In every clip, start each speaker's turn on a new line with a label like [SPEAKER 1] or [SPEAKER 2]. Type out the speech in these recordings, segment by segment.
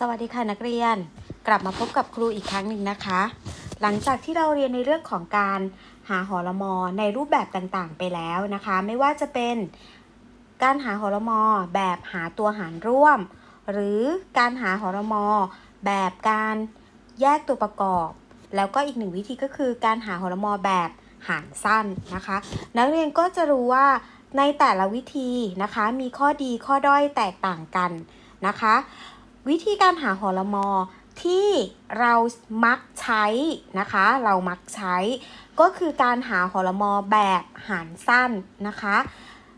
[SPEAKER 1] สวัสดีค่ะนักเรียน กลับมาพบกับครูอีกครั้งหนึ่งนะคะ หลังจากที่เราเรียนในเรื่องของการหาหอรมอในรูปแบบต่างๆ ไปแล้วนะคะ ไม่ว่าจะเป็นการหาหอรมอแบบหาตัวหารร่วม หรือการหาหอรมอแบบการแยกตัวประกอบ แล้วก็อีกหนึ่งวิธีก็คือการหาหอรมอแบบหารสั้นนะคะ นักเรียนก็จะรู้ว่าในแต่ละวิธีนะคะมีข้อดีข้อด้อยแตกต่างกันนะคะ วิธีการหาหอรมอที่เรามักใช้นะคะ เรามักใช้ ก็คือการหาหอรมอแบบหารสั้นนะคะ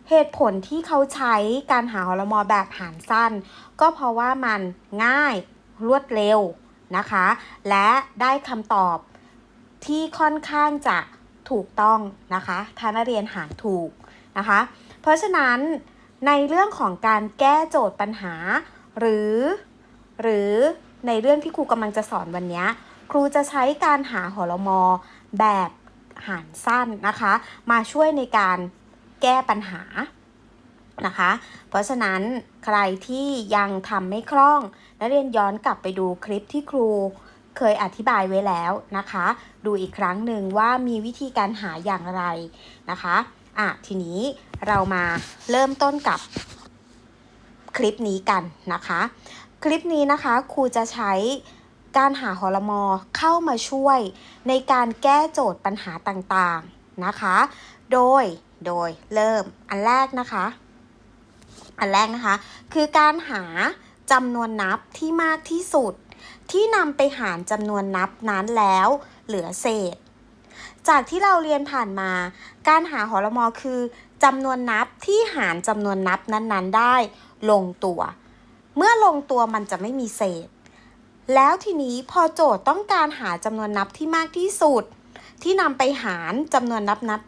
[SPEAKER 1] เหตุผลที่เขาใช้การหาหอรมอแบบหารสั้น ก็เพราะว่ามันง่ายรวดเร็วนะคะ และได้คำตอบที่ค่อนข้างจะถูกต้องนะคะถ้านักเรียนหารถูกนะคะ เพราะฉะนั้นในเรื่องของการแก้โจทย์ปัญหา หรือ หรือในเรื่องที่ครูกำลังจะสอนวันนี้ครูจะใช้การหาหอรมอแบบหารสั้นนะคะ มาช่วยในการแก้ปัญหานะคะ เพราะฉะนั้นใครที่ยังทำไม่คล่องนักเรียนย้อนกลับไปดูคลิปที่ครูเคยอธิบายไว้แล้วนะคะ ดูอีกครั้งหนึ่งว่ามีวิธีการหาอย่างไรนะคะอะทีนี้เรามาเริ่มต้นกับคลิปนี้กันนะคะ คลิปนี้นะคะครูจะใช้การหาหอรมอเข้ามาช่วยในการแก้โจทย์ปัญหาต่างๆนะคะ โดย โดยเริ่มอันแรกนะคะ อันแรกนะคะ คือการหาจำนวนนับที่มากที่สุด ที่นำไปหารจำนวนนับนั้นแล้ว เหลือเศษ จากที่เราเรียนผ่านมา การหาหอรมอคือจำนวนนับที่หารจำนวนนับนั้นๆ ได้ ลงตัว เมื่อลงตัวมันจะไม่มีเศษ แล้วทีนี้พอโจทย์ต้องการหาจำนวนนับที่มากที่สุด ที่นำไปหารจำนวนนับนับ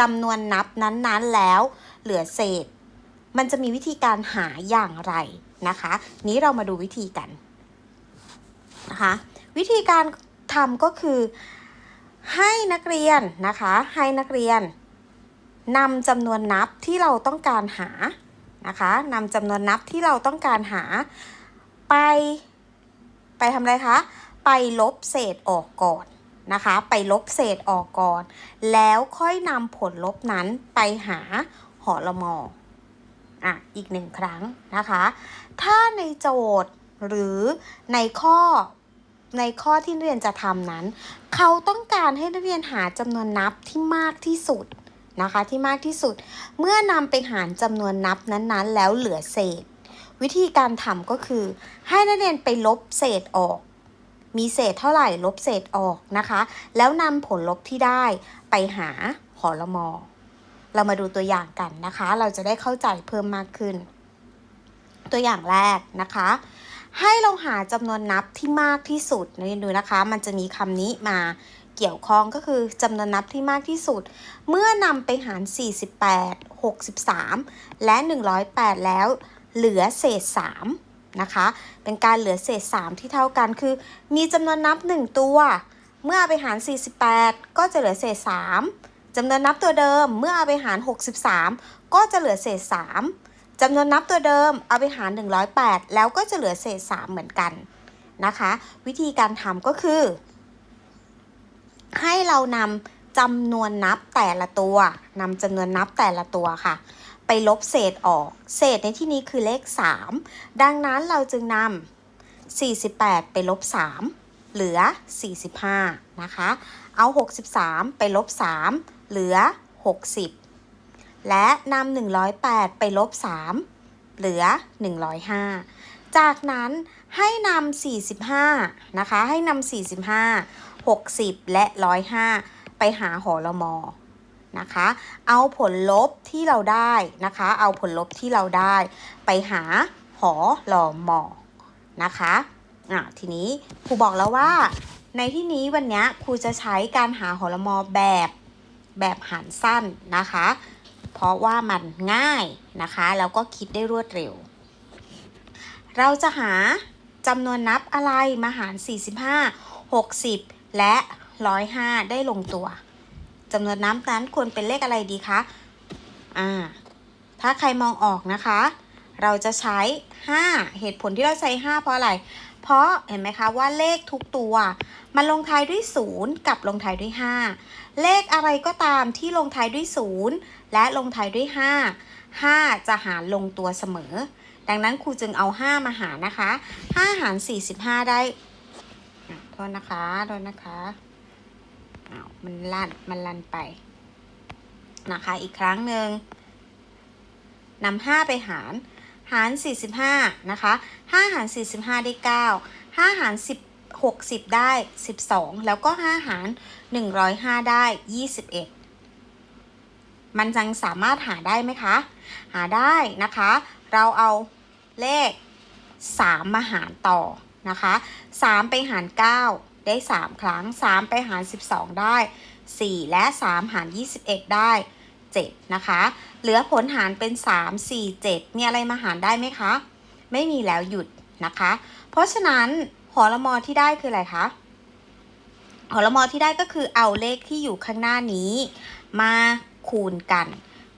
[SPEAKER 1] จำนวนนับนั้นๆแล้ว เหลือเศษ มันจะมีวิธีการหาอย่างไรนะคะ นี้เรามาดูวิธีกันนะคะ วิธีการทำก็คือ ให้นักเรียนนะคะ ให้นักเรียนนำจำนวนนับที่เราต้องการหา นะคะนำจำนวนนับที่เราต้องการหาไป ไปทำอะไรคะ ไปลบเศษออกก่อนนะคะ ไปลบเศษออกก่อน แล้วค่อยนำผลลบนั้นไปหาหอรมออะอีกหนึ่งครั้งนะคะ ถ้าในโจทย์หรือในข้อในข้อที่นักเรียนจะทำนั้น เขาต้องการให้นักเรียนหาจำนวนนับที่มากที่สุด นะคะที่มากที่สุด เมื่อนำไปหารจำนวนนับนั้นๆ แล้วเหลือเศษ วิธีการทำก็คือ ให้นักเรียนไปลบเศษออก มีเศษเท่าไหร่ลบเศษออกนะคะ แล้วนำผลลบที่ได้ไปหาหอรมอเรามาดูตัวอย่างกันนะคะ เราจะได้เข้าใจเพิ่มมากขึ้น ตัวอย่างแรกนะคะ ให้เราหาจำนวนนับที่มากที่สุดนี่ดูนะคะ มันจะมีคำนี้มา เกี่ยวข้องก็คือจำนวนนับที่มากที่สุด เมื่อนำไปหาร 48 63 และ 108 แล้วเหลือเศษ 3 นะคะ เป็นการเหลือเศษ 3 ที่เท่ากันคือ มีจำนวนนับ 1 ตัว เมื่อเอาไปหาร 48 ก็จะเหลือเศษ 3จำนวนนับตัวเดิม เมื่อเอาไปหาร 63 ก็จะเหลือเศษ 3จำนวนนับตัวเดิม เอาไปหาร 108 แล้วก็จะเหลือเศษ 3 เหมือนกันนะคะ วิธีการทำก็คือ ให้เรานำจำนวนนับแต่ละตัวนำจำนวนนับแต่ละตัวค่ะ ไปลบเศษออก เศษในที่นี้คือเลข 3 ดังนั้นเราจึงนำ48 ไปลบ 3 เหลือ 45 นะคะ เอา 63 ไปลบ 3 เหลือ 60 และนำ108 ไปลบ 3 เหลือ 105 จากนั้นให้นำ45 นะคะ ให้นำ45 60 และ 105 ไปหาหอรมอนะคะ เอาผลลบที่เราได้นะคะ เอาผลลบที่เราได้ ไปหาหอรอมอนะคะอะทีนี้ครูบอกแล้วว่า ในที่นี้วันนี้ครูจะใช้การหาหอรมอแบบแบบหารสั้นนะคะ เพราะว่ามันง่ายนะคะ แล้วก็คิดได้รวดเร็ว เราจะหาจำนวนนับอะไรมาหาร 45 60 และ 105 ได้ลงตัวจำนวนนับนั้นควรเป็นเลขอะไรดีคะอ่าถ้าใครมองออกนะคะ เราจะใช้ 5 เหตุผลที่เราใช้ 5 เพราะอะไร เพราะเห็นไหมคะว่าเลขทุกตัว มันลงท้ายด้วย 0 กับลงท้ายด้วย 5 เลขอะไรก็ตามที่ลงท้ายด้วย 0 และลงท้ายด้วย 5 5 จะหารลงตัวเสมอ ดังนั้นครูจึงเอา 5 มาหารนะคะ 5 หาร 45 ได้ ทษนะคะโทษนะคะอ้าวมันลั่นมันลั่นไป นะคะ อีกครั้งหนึ่งนำ5ไปหาร หาร 45 นะคะ 5 หาร 45 ได้ 9 5 หาร 10 60 ได้ 12 แล้วก็ 5 หาร 105 ได้ 21 มันจังสามารถหาได้ไหมคะ หาได้นะคะ เราเอาเลข 3 มาหารต่อ นะคะ 3 ไปหาร 9 ได้ 3 ครั้ง 3 ไปหาร 12 ได้ 4 และ 3 หาร 21 ได้ 7 นะคะ เหลือผลหารเป็น 3 4 7 มีอะไรมาหารได้ไหมคะ ไม่มีแล้วหยุดนะคะ เพราะฉะนั้นหอละมอที่ได้คืออะไรคะหอละมอที่ได้ก็คือเอาเลขที่อยู่ข้างหน้านี้มาคูณกัน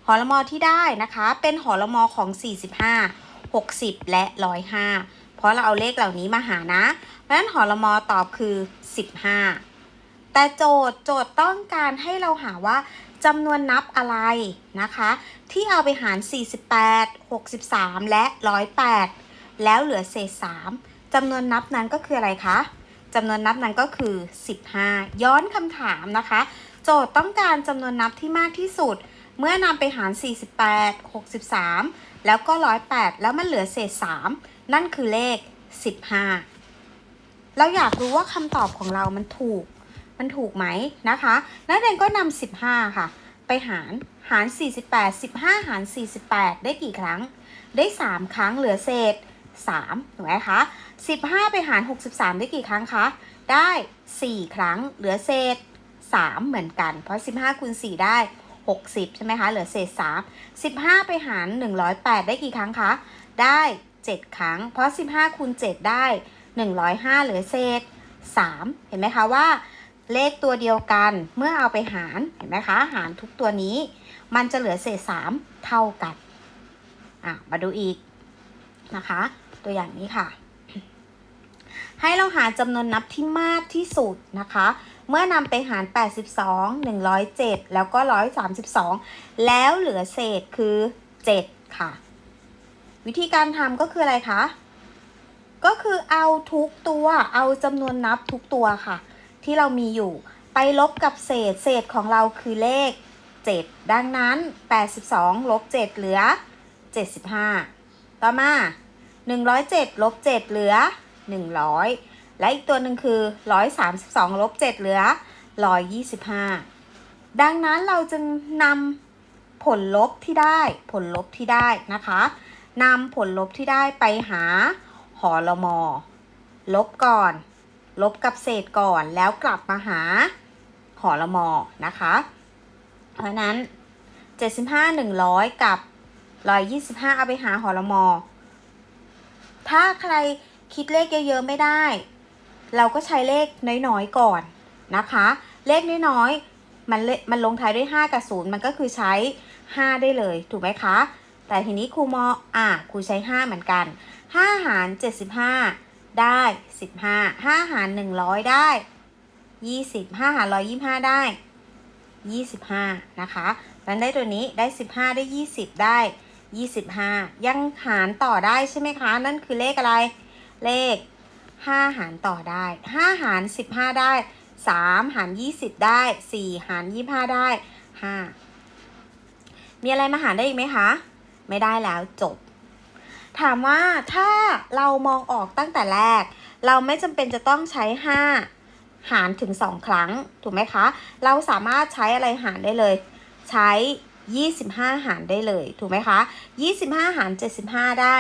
[SPEAKER 1] หอละมอที่ได้นะคะ เป็นหอละมอของ 45 60 และ 105 เพราะเราเอาเลขเหล่านี้มาหานะ เพราะฉะนั้นหอละมอตอบคือ 15 แต่โจทย์โจทย์ต้องการให้เราหาว่าจำนวนนับอะไรนะคะ ที่เอาไปหาร 48 63 และ 108 แล้วเหลือเศษ 3จำนวนนับนั้นก็คืออะไรคะจำนวนนับนั้นก็คือ 15 ย้อนคำถามนะคะ โจทย์ต้องการจำนวนนับที่มากที่สุด เมื่อนำไปหาร 48 63 แล้วก็ 108 แล้วมันเหลือเศษ 3 นั่นคือเลข 15 เราอยากรู้ว่าคำตอบของเรามันถูก มันถูกไหมนะคะนักเรียนก็นำ15 ค่ะ ไปหาร หาร 48 15 หาร 48 ได้กี่ครั้ง ได้ 3 ครั้งเหลือเศษ3ถูกไหมคะ15 ไปหาร 63 ได้กี่ครั้งคะ ได้ 4 ครั้ง เหลือเศษ 3 เหมือนกัน เพราะ 15คูณ4 ได้ 60 ใช่ไหมคะ เหลือเศษ 3 15 ไปหาร 108 ได้กี่ครั้งคะ ได้ 7 ครั้ง เพราะ 15คูณ7ได้ 105 เหลือเศษ 3 เห็นไหมคะว่า เลขตัวเดียวกันเมื่อเอาไปหารเห็นไหมคะหารทุกตัวนี้ มันจะเหลือเศษ 3 เท่ากันอะมาดูอีกนะคะ ตัวอย่างนี้ค่ะ ให้เราหาจำนวนนับที่มากที่สุดนะคะเมื่อนำไปหาร 82 107 แล้วก็ 132 แล้วเหลือเศษคือ 7 ค่ะ วิธีการทำก็คืออะไรคะ ก็คือเอาทุกตัวเอาจำนวนนับทุกตัวค่ะ ที่เรามีอยู่ไปลบกับเศษ เศษของเราคือเลข 7 ดังนั้น 82ลบ7เหลือ 75 ต่อมา 107ลบ7เหลือ 100 และอีกตัวหนึ่งคือ 132ลบ7เหลือ 125 ดังนั้นเราจึงนำผลลบที่ได้ผลลบที่ได้นะคะ นำผลลบที่ได้ไปหาหอละมอ ลบก่อน ลบกับเศษก่อนแล้วกลับมาหาหอละมอนะคะ เพราะนั้น 75 100 กับ 125 เอาไปหาหอละมอ ถ้าใครคิดเลขเยอะๆไม่ได้ เราก็ใช้เลขน้อยๆก่อนนะคะ เลขน้อยๆมันเลมันลงท้ายด้วย 5 กับ 0 มันก็คือใช้ 5 ได้เลย ถูกไหมคะ แต่ทีนี้ครูมออะครูใช้ 5 เหมือนกัน 5 หาร 75 ได้ 15 5 หาร 100 ได้ 20 5 หาร 125 ได้ 25 นะคะนั้นได้ตัวนี้ได้ 15 ได้ 20 ได้ 25 ยังหารต่อได้ใช่ไหมคะ นั่นคือเลขอะไร เลข 5 หารต่อได้ 5 หาร 15 ได้ 3 หาร 20 ได้ 4 หาร 25 ได้ 5 มีอะไรมาหารได้อีกไหมคะ ไม่ได้แล้วจบ ถามว่าถ้าเรามองออกตั้งแต่แรก เราไม่จำเป็นจะต้องใช้ 5 หารถึง 2 ครั้ง ถูกไหมคะ เราสามารถใช้อะไรหารได้เลย ใช้ 25 หารได้เลย ถูกไหมคะ 25 หาร 75 ได้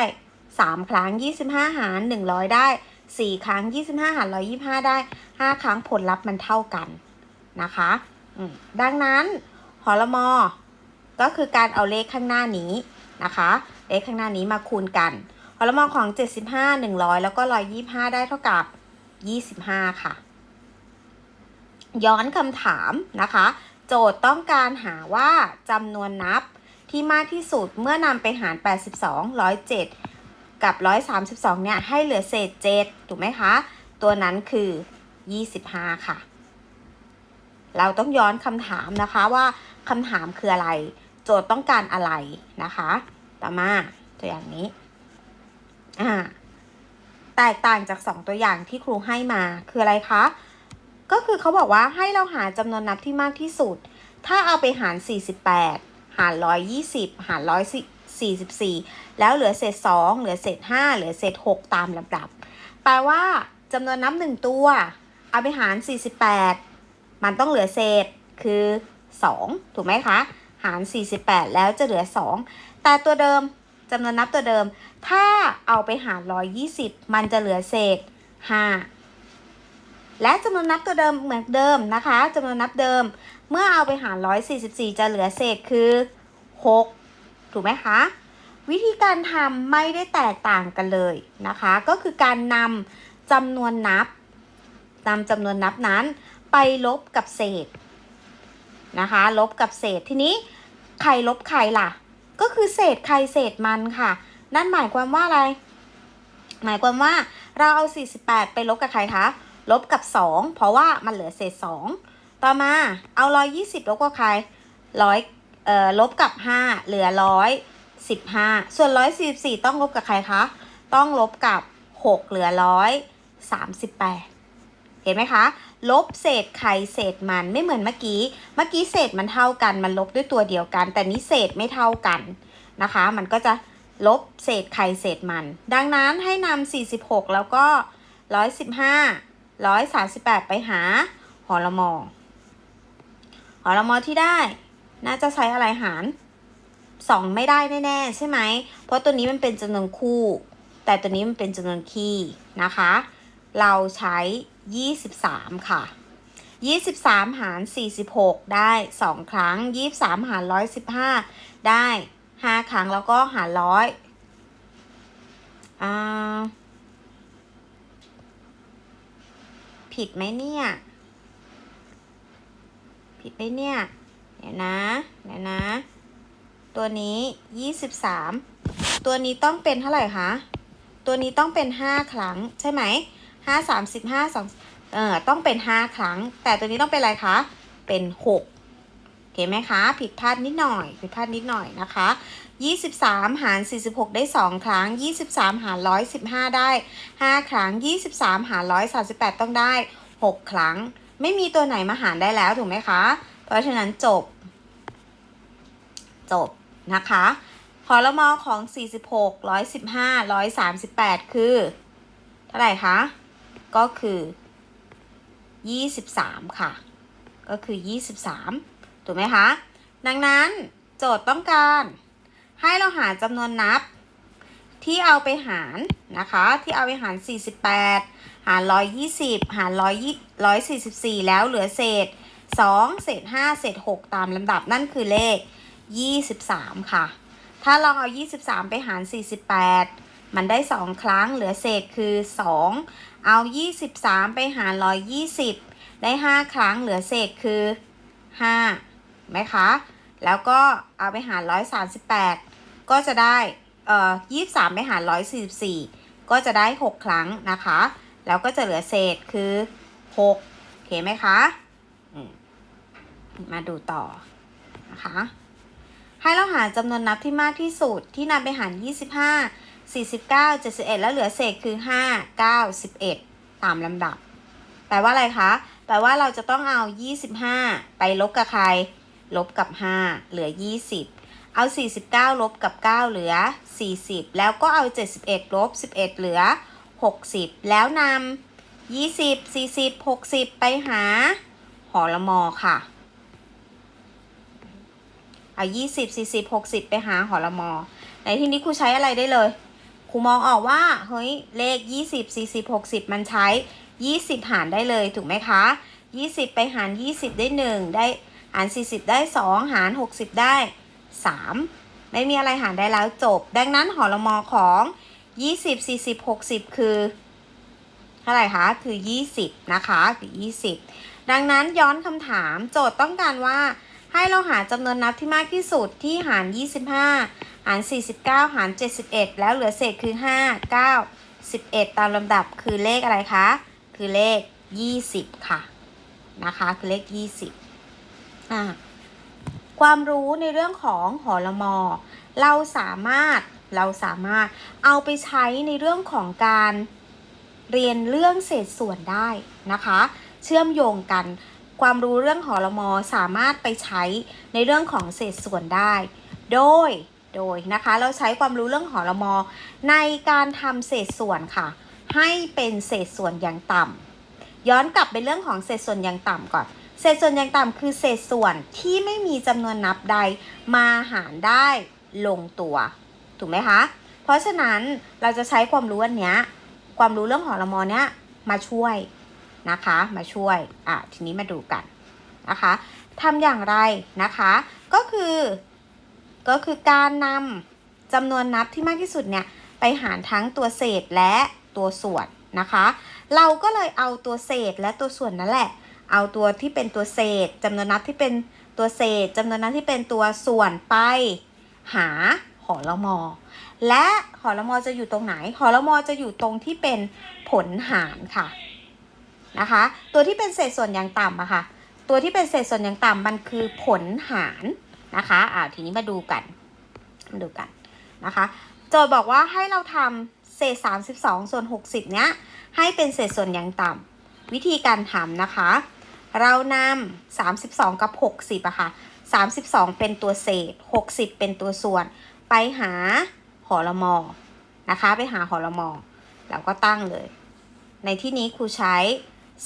[SPEAKER 1] 3 ครั้ง 25 หาร 100 ได้ 4 ครั้ง 25 หาร 125 ได้ 5 ครั้งผลลัพธ์มันเท่ากันนะคะดังนั้นหอละมอก็คือการเอาเลขข้างหน้านี้ นะคะเลขข้างหน้านี้มาคูณกันหอละมอของ 75 100 แล้วก็ 125 ได้เท่ากับ 25 ค่ะ ย้อนคำถามนะคะ โจทย์ต้องการหาว่าจำนวนนับที่มากที่สุดเมื่อนำไปหาร 82 107 กับ 132 เนี่ย ให้เหลือเศษ 7 ถูกไหมคะ ตัวนั้นคือ 25 ค่ะ เราต้องย้อนคำถามนะคะว่าคำถามคืออะไร จทย์ต้องการอะไรนะคะ ต่อมาตัวอย่างนี้อ่าแตกต่างจาก 2 ตัวอย่างที่ครูให้มาคืออะไรคะ ก็คือเขาบอกว่าให้เราหาจำนวนนับที่มากที่สุด ถ้าเอาไปหาร 48 หาร 120 หาร 144 แล้วเหลือเศษ 2 เหลือเศษ 5 เหลือเศษ 6 ตามลำดับ แปลว่าจำนวนนับ 1 ตัว เอาไปหาร 48 มันต้องเหลือเศษคือ 2 ถูกไหมคะ หาร 48 แล้วจะเหลือ 2 แต่ตัวเดิมจำนวนนับตัวเดิม ถ้าเอาไปหาร 120 มันจะเหลือเศษ 5 และจำนวนนับตัวเดิมเหมือนเดิมนะคะจำนวนนับเดิม เมื่อเอาไปหาร 144 จะเหลือเศษคือ 6 ถูกไหมคะ วิธีการทำไม่ได้แตกต่างกันเลยนะคะ ก็คือการนำจำนวนนับนำจำนวนนับนั้นไปลบกับเศษ นะคะ ลบกับเศษทีนี้ใครลบใครล่ะ ก็คือเศษใครเศษมันค่ะ นั่นหมายความว่าอะไร หมายความว่าเราเอา 48 ไปลบกับใครคะลบกับ 2 เพราะว่ามันเหลือเศษ 2 ต่อมาเอา 120 ลบกับใครร้อยเอ่อลบกับ 5 เหลือ115ส่วน144ต้องลบกับใครคะ ต้องลบกับ6เหลือ138เห็นไหมคะ ลบเศษใครเศษมันไม่เหมือนเมื่อกี้ เมื่อกี้เศษมันเท่ากัน มันลบด้วยตัวเดียวกัน แต่นี้เศษไม่เท่ากันนะคะ มันก็จะลบเศษใครเศษมัน ดังนั้นให้นำ46 แล้วก็ 115 138 ไปหาหอละมอหอละมอที่ได้ น่าจะใช้อะไรหาร 2 ไม่ได้แน่ๆใช่ไหม เพราะตัวนี้มันเป็นจำนวนคู่ แต่ตัวนี้มันเป็นจำนวนคี่นะคะ เราใช้ 23 ค่ะ 23 หาร 46 ได้ 2 ครั้ง 23 หาร 115 ได้ 5 ครั้งแล้วก็หารร้อยอ่าผิดไหมเนี่ย ผิดไหมเนี่ย เดี๋ยวนะเดี๋ยวนะ ตัวนี้ 23 ตัวนี้ต้องเป็นเท่าไหร่คะ ตัวนี้ต้องเป็น 5 ครั้งใช่ไหม ห้าสามสิบห้าสองเอ่อต้องเป็นห้าครั้ง แต่ตัวนี้ต้องเป็นอะไรคะ เป็นหกเห็นไหมคะ ผิดพลาดนิดหน่อย ผิดพลาดนิดหน่อยนะคะยี่สิบสามหารสี่สิบหกได้สองครั้งยี่สิบสามหารร้อยสิบห้าได้ห้าครั้งยี่สิบสามหารร้อยสามสิบแปดต้องได้หกครั้ง ไม่มีตัวไหนมาหารได้แล้วถูกไหมคะ เพราะฉะนั้นจบ จบนะคะพอละมอของ46 115 138คือ เท่าไหร่คะ ก็คือ 23 ค่ะ ก็คือ 23 ถูกไหมคะ ดังนั้นโจทย์ต้องการให้เราหาจำนวนนับที่เอาไปหารนะคะ ที่เอาไปหาร 48 หาร 120 หาร 144 แล้วเหลือเศษ 2 เศษ 5 เศษ 6 ตามลำดับนั่นคือเลข 23 ค่ะ ถ้าลองเอา 23 ไปหาร 48 มันได้ 2 ครั้งเหลือเศษคือ 2 เอา 23 ไปหาร120 ได้ 5 ครั้งเหลือเศษคือ5ไหมคะ แล้วก็เอาไปหาร 138 ก็จะได้เอ่อ23 ไปหาร 144 ก็จะได้ 6 ครั้งนะคะ แล้วก็จะเหลือเศษคือ6โอเคไหมคะอืมมาดูต่อนะคะ ให้เราหาจำนวนนับที่มากที่สุดที่นำไปหาร 25 49 71 แล้วเหลือเศษคือ 5 9 11 ตามลำดับ แปลว่าอะไรคะ แปลว่าเราจะต้องเอา 25 ไปลบกับใคร ลบกับ 5 เหลือ 20 เอา 49 ลบกับ 9 เหลือ 40 แล้วก็เอา 71 ลบ 11 เหลือ 60 แล้วนำ20 40 60 ไปหา หอละมอค่ะ เอา20 40 60ไปหาหอละมอ ในที่นี้ครูใช้อะไรได้เลยครูมองออกว่าเฮ้ยเลข20 40 60มันใช้20หารได้เลยถูกไหมคะ20ไปหาร20ได้1ได้หาร40ได้2หาร60ได้3ไม่มีอะไรหารได้แล้วจบ ดังนั้นหอละมอของ20 40 60คือเท่าไหร่คะ คือ 20 นะคะ คือ 20 ดังนั้นย้อนคำถามโจทย์ต้องการว่า ให้เราหาจำนวนนับที่มากที่สุดที่หาร 25 หาร 49 หาร 71 แล้วเหลือเศษคือ 5 9 11 ตามลำดับคือเลขอะไรคะ คือเลข 20 ค่ะ นะคะ คือเลข 20อ่าความรู้ในเรื่องของหอละมอ เราสามารถเราสามารถเอาไปใช้ในเรื่องของการเรียนเรื่องเศษส่วนได้นะคะ เชื่อมโยงกัน ความรู้เรื่องหอละมอสามารถไปใช้ในเรื่องของเศษส่วนได้ โดยโดยนะคะเราใช้ความรู้เรื่องหอละมอในการทำเศษส่วนค่ะ ให้เป็นเศษส่วนอย่างต่ำย้อนกลับไปเรื่องของเศษส่วนอย่างต่ำก่อน เศษส่วนอย่างต่ำคือเศษส่วนที่ไม่มีจำนวนนับใดมาหารได้ลงตัว ถูกไหมคะ เพราะฉะนั้นเราจะใช้ความรู้อันเนี้ยความรู้เรื่องหอละมอเนี้ยมาช่วย นะคะ มาช่วยอะทีนี้มาดูกันนะคะทำอย่างไรนะคะ ก็คือก็คือการนำจำนวนนับที่มากที่สุดเนี่ยไปหารทั้งตัวเศษและตัวส่วนนะคะ เราก็เลยเอาตัวเศษและตัวส่วนนั่นแหละ เอาตัวที่เป็นตัวเศษจำนวนนับที่เป็นตัวเศษจำนวนนับที่เป็นตัวส่วนไป หาหอละมอ และหอละมอจะอยู่ตรงไหนหอละมอจะอยู่ตรงที่เป็นผลหารค่ะ นะคะ ตัวที่เป็นเศษส่วนอย่างต่ำอะค่ะ ตัวที่เป็นเศษส่วนอย่างต่ำมันคือผลหารนะคะอ่าทีนี้มาดูกันมาดูกันนะคะ โจทย์บอกว่าให้เราทำเศษ 32 ส่วน 60 เนี้ยให้เป็นเศษส่วนอย่างต่ำวิธีการทำนะคะ เรานำ32 กับ 60อะค่ะ32 เป็นตัวเศษ 60 เป็นตัวส่วน ไปหาหอละมอนะคะ ไปหาหอละมอเราก็ตั้งเลย ในที่นี้ครูใช้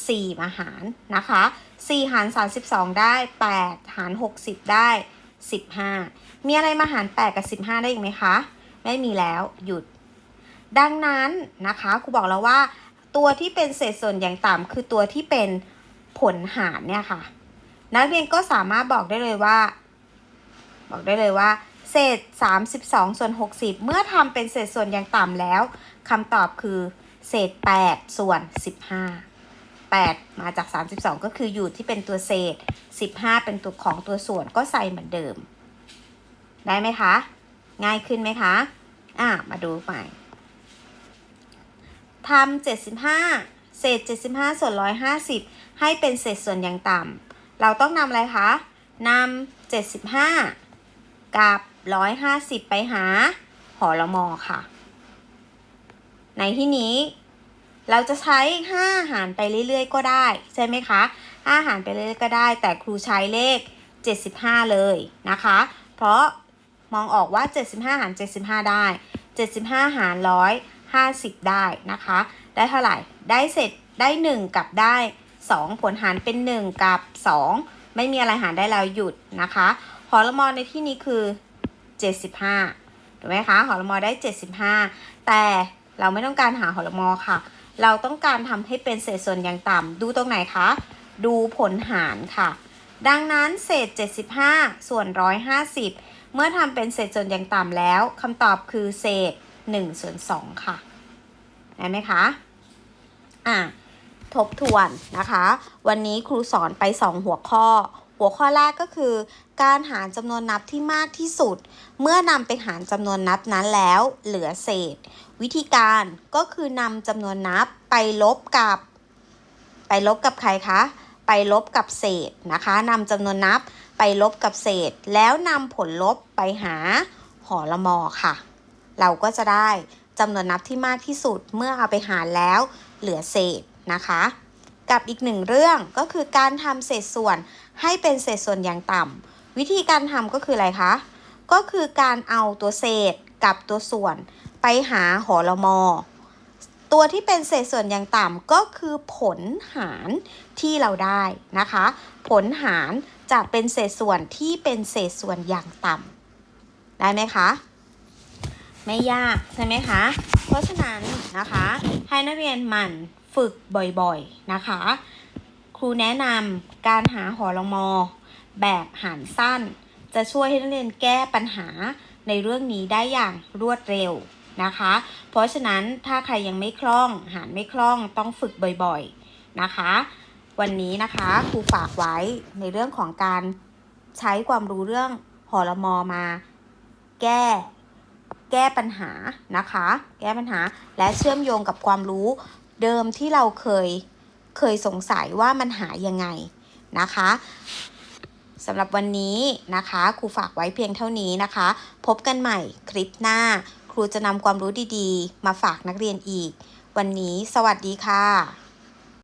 [SPEAKER 1] 4 มาหารนะคะ 4 หาร 32 ได้ 8 หาร 60 ได้ 15 มีอะไรมาหาร 8 กับ 15 ได้อีกไหมคะ ไม่มีแล้วหยุด ดังนั้นนะคะครูบอกแล้วว่า ตัวที่เป็นเศษส่วนอย่างต่ำคือตัวที่เป็นผลหารเนี่ยค่ะ นักเรียนก็สามารถบอกได้เลยว่า บอกได้เลยว่า เศษ 32 ส่วน 60 เมื่อทำเป็นเศษส่วนอย่างต่ำแล้วคำตอบคือ เศษ 8 ส่วน 15 8 มาจาก 32 ก็คืออยู่ที่เป็นตัวเศษ 15 เป็นตัวของตัวส่วนก็ใส่เหมือนเดิม ได้ไหมคะ ง่ายขึ้นไหมคะ อะ มาดูใหม่ทำ75 เศษ 75 ส่วน 150 ให้เป็นเศษส่วนอย่างต่ำ เราต้องนำอะไรคะนำ75 กับ 150 ไปหาหอละมอค่ะ ในที่นี้ เราจะใช้5หารไปเรื่อยๆ ก็ได้ ใช่ไหมคะ5หารไปเรื่อยๆก็ได้ แต่ครูใช้เลข 75 เลยนะคะ เพราะมองออกว่า 75 หาร 75 ได้ 75 หาร 150 ได้นะคะ ได้เท่าไหร่ ได้เสร็จได้ 1 กับได้ 2 ผลหารเป็น 1 กับ 2 ไม่มีอะไรหารได้แล้วหยุดนะคะหอลมอในที่นี้คือ 75ถูกไหมคะหอลมอได้ 75 แต่เราไม่ต้องการหาหอลมอค่ะ เราต้องการทำให้เป็นเศษส่วนอย่างต่ำดูตรงไหนคะ ดูผลหารค่ะ ดังนั้นเศษ 75 ส่วน 150 เมื่อทำเป็นเศษส่วนอย่างต่ำแล้วคำตอบคือเศษ1ส่วน2ค่ะได้ไหมคะอะทบทวนนะคะ วันนี้ครูสอนไป 2 หัวข้อ หัวข้อแรกก็คือ การหารจำนวนนับที่มากที่สุด เมื่อนำไปหารจำนวนนับนั้นแล้วเหลือเศษ วิธีการก็คือนำจำนวนนับไปลบกับ ไปลบกับใครคะ ไปลบกับเศษนะคะนำจำนวนนับไปลบกับเศษ แล้วนำผลลบไปหาหอละมอค่ะ เราก็จะได้จำนวนนับที่มากที่สุดเมื่อเอาไปหารแล้วเหลือเศษนะคะ กับอีกหนึ่งเรื่องก็คือการทำเศษส่วนให้เป็นเศษส่วนอย่างต่ำวิธีการทำก็คืออะไรคะ ก็คือการเอาตัวเศษกับตัวส่วนไปหาหอละมอ ตัวที่เป็นเศษส่วนอย่างต่ำก็คือผลหารที่เราได้นะคะ ผลหารจะเป็นเศษส่วนที่เป็นเศษส่วนอย่างต่ำได้ไหมคะไม่ยากใช่ไหมคะ เพราะฉะนั้นนะคะ ให้นักเรียนหมั่น ฝึกบ่อยๆนะคะ ครูแนะนำการหาหอละมอ แบบหารสั้น จะช่วยให้นักเรียนแก้ปัญหาในเรื่องนี้ได้อย่างรวดเร็วนะคะ เพราะฉะนั้นถ้าใครยังไม่คล่อง หารไม่คล่องต้องฝึกบ่อยๆนะคะ วันนี้นะคะครูฝากไว้ในเรื่องของการใช้ความรู้เรื่องหอละมอมา แก้แก้ปัญหานะคะ แก้ปัญหาและเชื่อมโยงกับความรู้ เดิมที่เราเคยเคยสงสัยว่ามันหายยังไงนะคะสำหรับวันนี้นะคะครูฝากไว้เพียงเท่านี้นะคะ พบกันใหม่คลิปหน้า ครูจะนำความรู้ดีๆ มาฝากนักเรียนอีก วันนี้สวัสดีค่ะ